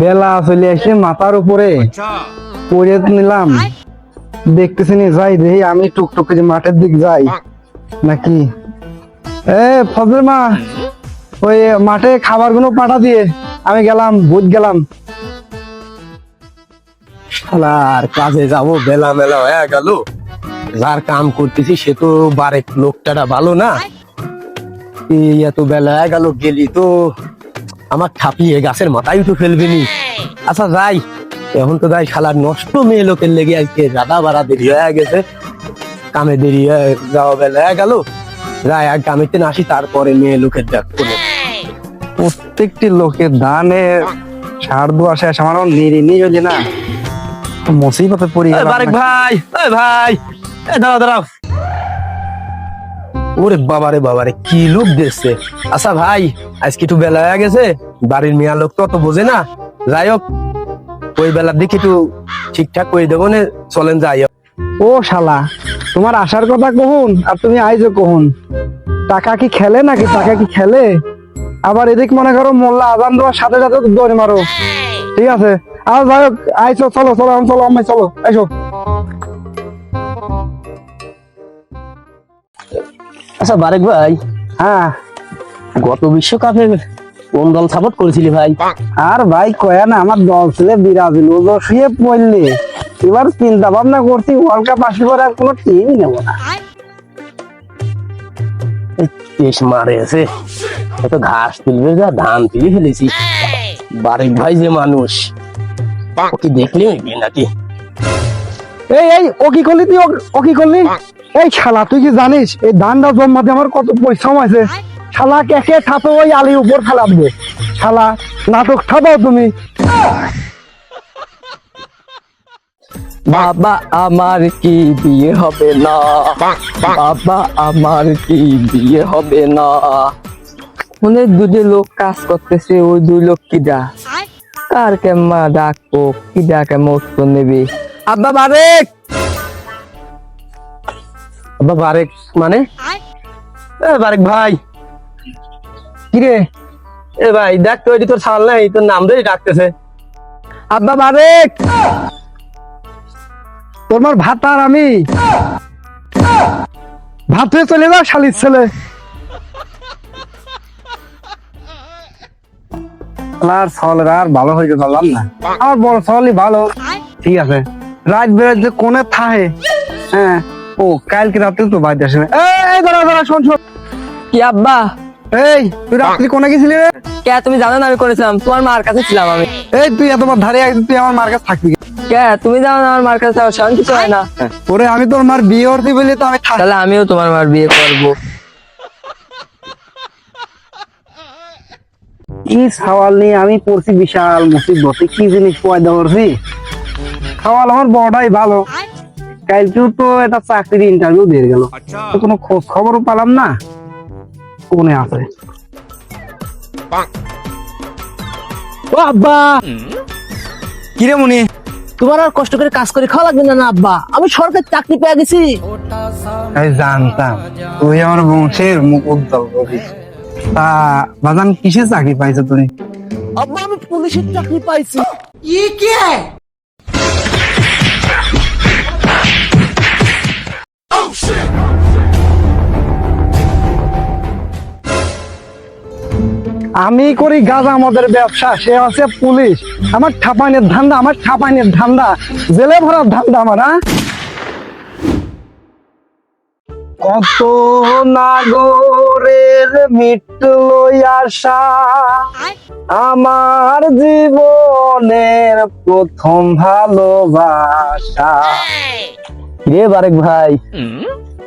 বেলা চলে এসে মাথার উপরে। পড়ে নিলাম। দেখতেছি যাই দেখি আমি টুকটুকে যে মাঠের দিক যাই। নাকি? এ ফজল মা ওই মাঠে খাবারগুলো পাঠা দিয়ে আমি গেলাম ভূত গেলাম। আর কাজে যাব বেলা মেলা হয়ে গেল। যার কাম করতেছি সে তো বারেক লোকটা ভালো না। এই এত বেলা হয়ে গেল গেলি তো। আমার ছাপিয়ে গাছের মাথায় উঠে ফেলবেনি। আচ্ছা যাই। এখন তো যাই শালার নষ্ট মেয়ে লোকের লেগে আজকে রাধা বাড়া দেরি হয়ে গেছে। কামে দেরি হয়ে যাওয়া বেলা হয়ে গেল। যাই আর কামেতে না আসি তারপরে মেয়ে লোকের দেখ কোনো প্রত্যেকটি লোকের দানে সার দোয়া শেষ আমার নিরি নিয়ে গেলি না। মুসিবতে পড়ি বারেক ভাই ভাই। দাঁড়াও দাঁড়াও। ওরে বাবারে বাবারে, কি লোক দেখছে? আচ্ছা ভাই, আজকে একটু বেলা হয়ে গেছে, বাড়ির মিয়া লোক তো অত বোঝে না। যাই হোক, ওই বেলার দিকে একটু ঠিকঠাক করে দেবো না, চলেন যাই হোক। ও শালা, তোমার আসার কথা কহুন, আর তুমি আইজো কহুন। টাকা কি খেলে নাকি? টাকা কি খেলে? আবার এদিক মনে করো মোল্লা আজান দেওয়ার সাথে সাথে দৌড়ে মারো। ঠিক আছে? আর যাই হোক, আইসো, চলো চলো চলো আমি চলো, আইসো। আচ্ছা বারেক ভাই। হ্যাঁ। গত বিশ্বকাপে কোন দল সাপোর্ট করেছিলি ভাই? আর ভাই কয়া না আমার দল ছেলে বিরাজিল। ও শুয়ে পড়লে এবার চিন্তা ভাবনা করছি ওয়ার্ল্ড কাপ আসলে পরে আর কোনো টিমই নেব না। আছে। এত ঘাস তুলবে যা ধান তুলে ফেলেছি। বারেক ভাই যে মানুষ। ওকে দেখলে নাকি? এই এই ও কি করলি তুই? ও কি করলি? এই শালা, তুই কি জানিস? এই ধানটা জন্মাতে আমার কত পরিশ্রম আছে। শালা, কেকে ছাপে ওই আলির উপর ফেলা দেবে শালা, নাটক ছাপাও তুমি। বাবা, আমার কি বিয়ে হবে না? বাবা, আমার কি বিয়ে হবে না? মনে দুটো লোক কাজ করতেছে, ওই দুই লোক কিডা? কার কেমা ডাকবো, কিডা কেমন নেবে? আব্বা, বারেক! বারেক মানে? এ বারেক ভাই। কিরে? এ ভাই দেখ তো তোর ছাল নাই তোর নাম ধরে ডাকতেছে। আব্বা বারেক! তোমার ভাত আর আমি। ভাত হয়ে চলে যাও শালির ছেলে। আর সলের আর ভালো হয়ে পারলাম না। আমার বড় সলই ভালো। ঠিক আছে। রাত বেরোতে কোনে থাহে। হ্যাঁ। ও কালকে রাত্রে তো বাইরে আসে এই, এই দাঁড়া দাঁড়া শোন শোন। কি আব্বা? এই তুই রাত্রি কোনে গেছিলি রে? কে তুমি জানো না আমি করেছিলাম? তোমার মার কাছে ছিলাম আমি। এই তুই এতবার ধারে তুই আমার মার কাছে থাকবি। কে তুমি জানো না আমার মার কাছে হয় না। ওরে আমি তোর মার বিয়ে করতে বলি তো আমি থাক তাহলে আমিও তোমার মার বিয়ে করব। কি সওয়াল নিয়ে আমি পড়ছি বিশাল মুসিবতে কি জিনিস পয়দা করছি সওয়াল আমার বড়টাই ভালো। কালকেও তো একটা চাকরির ইন্টারভিউ দিয়ে গেল। তো কোনো খোঁজ খবরও পেলাম না। কোনে আছে? ও আব্বা! কিরে মনি? তোমার আর কষ্ট করে কাজ করে খাওয়া লাগবে না না আব্বা? আমি সরকারি চাকরি পেয়ে গেছি। আমি জানতাম তুই আমার বংশের মুখ উজ্জ্বল করিস। তা বাজান কিসের চাকরি পাইছো তুমি? আব্বা আমি পুলিশের চাকরি পাইছি। আমি করি গাজা আমাদের ব্যবসা, সে আছে পুলিশ। আমার ঠাপাইনের ধান্দা, আমার ঠাপাইনের ধান্দা। জেলে ভরার ধান্দা আমার হ্যাঁ? কত নাগরের মিটলো আশা, আমার জীবনের প্রথম ভালোবাসা। রে বারেক ভাই।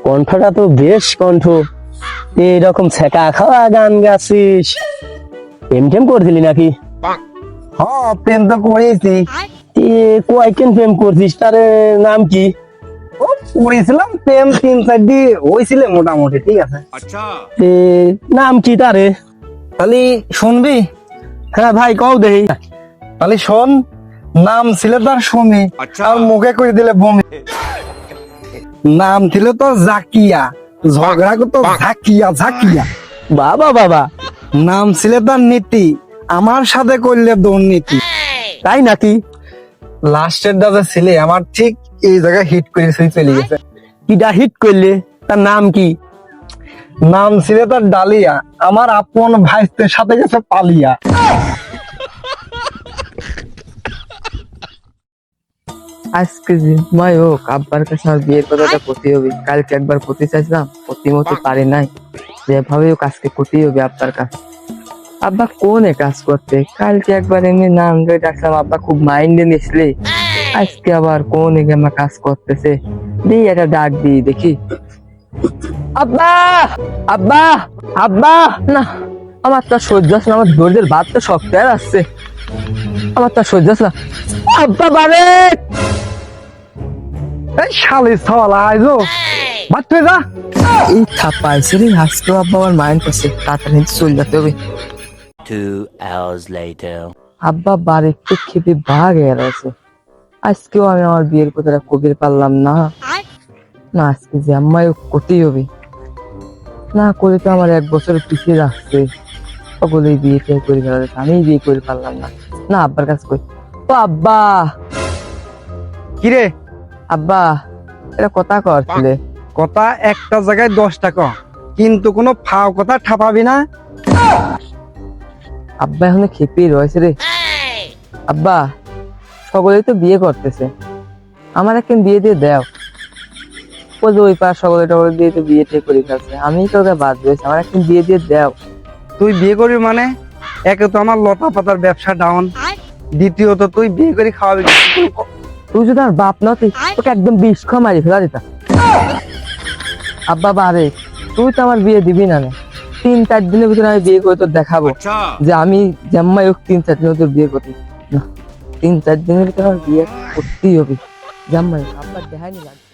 কণ্ঠটা তো বেশ কণ্ঠ। এইরকম ছেকা খাওয়া গান গাছিস। প্রেম টেম করছিলি নাকি? হ প্রেম তো করেছি। কয়েকদিন প্রেম করছিস? তার নাম কি? ও করেছিলাম প্রেম তিন চারটি হয়েছিল মোটামুটি ঠিক আছে। এ, নাম কি তারে? তাহলে শুনবি? হ্যাঁ ভাই কও তাহলে শোন নাম ছিল তার সুমি আর মুখে করে দিলে বমি। নাম ছিল তো জাকিয়া। ঝগড়া করতো ঝাকিয়া ঝাকিয়া বাবা বাবা। নাম ছিল তার নীতি। আমার সাথে করলে দুর্নীতি তাই নাকি? লাস্টের দাদা ছেলে আমার ঠিক এই জায়গায় হিট করে সেই চলে গেছে। কিটা হিট করলে? তার নাম কি? নাম ছিল তার ডালিয়া। আমার আপন ভাইস্তের সাথে গেছে পালিয়া। আজকে জিম্মাই হোক আব্বার কাছে আমার বিয়ের কথাটা করতে হবে। কালকে একবার করতে চাইছিলাম করতে মতো পারি নাই। যেভাবে হোক আজকে করতেই হবে আব্বার কাছে আব্বা কোনে কাজ করতে? কালকে একবার এমনি নাম ধরে ডাকলাম আব্বা খুব মাইন্ডে নিসলে আজকে আবার কোন আমার কাজ করতেছে? দিই একটা ডাক দিই দেখি। আব্বা! আব্বা! আব্বা! না আমার তো সহ্য আছে না আমার দর্দের ভাত তো শক্ত হয়ে আসছে আমার তো সহ্য হচ্ছে না। আব্বা বারে! এই শালি সওয়াল আইজো। বাদ তুই যা। এই থাপ্পা আছে রে আজকেও আব্বা আমার মাইন্ড করছে তাড়াতাড়ি চলে যেতে হবে। Two hours later. আব্বা বার খেপে ভাগ হয়ে আজকেও আমি আমার বিয়ের কথাটা কবির পারলাম না। না আজকে যে আম্মাই করতেই হবে। না করে তো আমার এক বছর পিছিয়ে রাখছে। সকলেই বিয়ে করে ফেলা আমি বিয়ে করে পারলাম না। না আব্বার কাছে কই। ও আব্বা! কিরে? আব্বা এটা কথা করছিলে কথা একটা জায়গায় দশ টাকা কিন্তু কোনো ফাও কথা ঠাপাবি না। আব্বা এখন খেপেই রয়েছে রে। আব্বা সকলেই তো বিয়ে করতেছে। আমার একদিন বিয়ে দিয়ে দাও। যে ওই পাশ সকলে টকলে দিয়ে তো বিয়ে টিয়ে করে ফেলছে। আমি তো ওকে বাদ দিয়েছি আমার একদিন বিয়ে দিয়ে দাও। তুই বিয়ে করবি মানে? একে তো আমার লতা পাতার ব্যবসা ডাউন দ্বিতীয়ত তুই বিয়ে করে খাওয়াবি। তুই যদি আমার বাপ না তুই তোকে একদম বিষ খা মারি ফেলা দিতা আব্বা বারে তুই তো আমার বিয়ে দিবি না না। তিন চার দিনের ভিতরে আমি বিয়ে করে তোর দেখাবো। যে আমি জাম্মাই হোক তিন চার দিনের তোর বিয়ে করতে না তিন চার দিনের ভিতরে আমার বিয়ে করতেই হবে। জাম্মাই হোক, আব্বা দেখায়নি লাগে